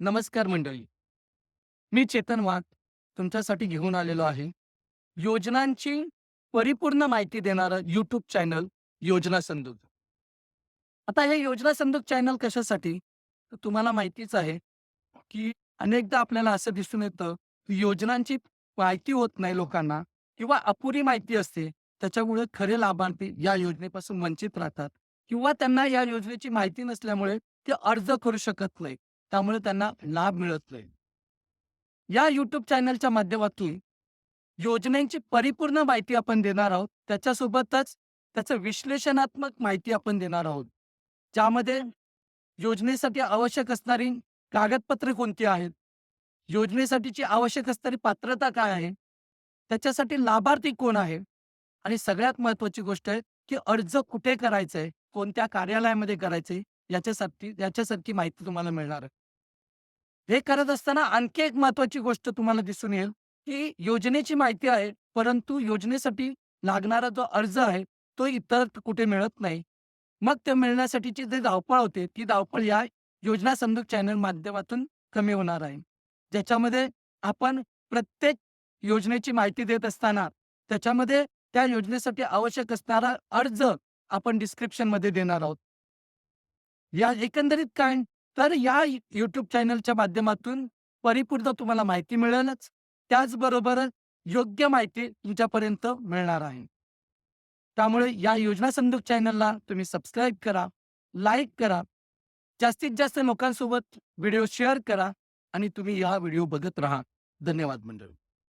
नमस्कार मंडळी. मी चेतन वाघ तुमच्यासाठी घेऊन आलेलो आहे. योजनांची परिपूर्ण माहिती देणारं यूट्यूब चॅनल योजना संदूक. आता हे योजना संदूक चॅनल कशासाठी? तर तुम्हाला माहितीच आहे, की अनेकदा आपल्याला असं दिसून येतं, की योजनांची माहिती होत नाही लोकांना किंवा अपुरी माहिती असते. त्याच्यामुळे खरे लाभार्थी या योजनेपासून वंचित राहतात किंवा त्यांना या योजनेची माहिती नसल्यामुळे ते अर्ज करू शकत नाही. त्यामुळे त्यांना लाभ मिळत नाही. या युट्यूब चॅनलच्या माध्यमातून योजनेची परिपूर्ण माहिती आपण देणार आहोत. त्याच्यासोबतच त्याचं विश्लेषणात्मक माहिती आपण देणार आहोत. ज्यामध्ये योजनेसाठी आवश्यक असणारी कागदपत्रे कोणती आहेत? योजनेसाठीची आवश्यक असणारी पात्रता काय आहे? त्याच्यासाठी लाभार्थी कोण आहे? आणि सगळ्यात महत्त्वाची गोष्ट आहे, की अर्ज कुठे करायचा आहे? कोणत्या कार्यालयामध्ये करायचं आहे? याच्यासाठी याच्यासारखी माहिती तुम्हाला मिळणार आहे. हे करत असताना आणखी एक महत्त्वाची गोष्ट तुम्हाला दिसून येईल, की योजनेची माहिती आहे, परंतु योजनेसाठी लागणारा जो अर्ज आहे, तो इतर कुठे मिळत नाही. मग ते मिळण्यासाठीची जे धावपळ होते, ती धावपळ या योजना संदूक चॅनल माध्यमातून कमी होणार आहे. ज्याच्यामध्ये आपण प्रत्येक योजनेची माहिती देत असताना त्याच्यामध्ये त्या योजनेसाठी आवश्यक असणारा अर्ज आपण डिस्क्रिप्शनमध्ये देणार आहोत. या एकंदरीत काय तर या यूट्यूब चॅनलच्या माध्यमातून परिपूर्ण तुम्हाला माहिती मिळेलच. त्याचबरोबर योग्य माहिती तुमच्यापर्यंत मिळणार आहे. त्यामुळे या योजना संदूक चॅनलला तुम्ही सबस्क्राईब करा, लाईक करा. जास्तीत जास्त लोकांसोबत व्हिडिओ शेअर करा आणि तुम्ही या व्हिडिओ बघत राहा. धन्यवाद मंडळी.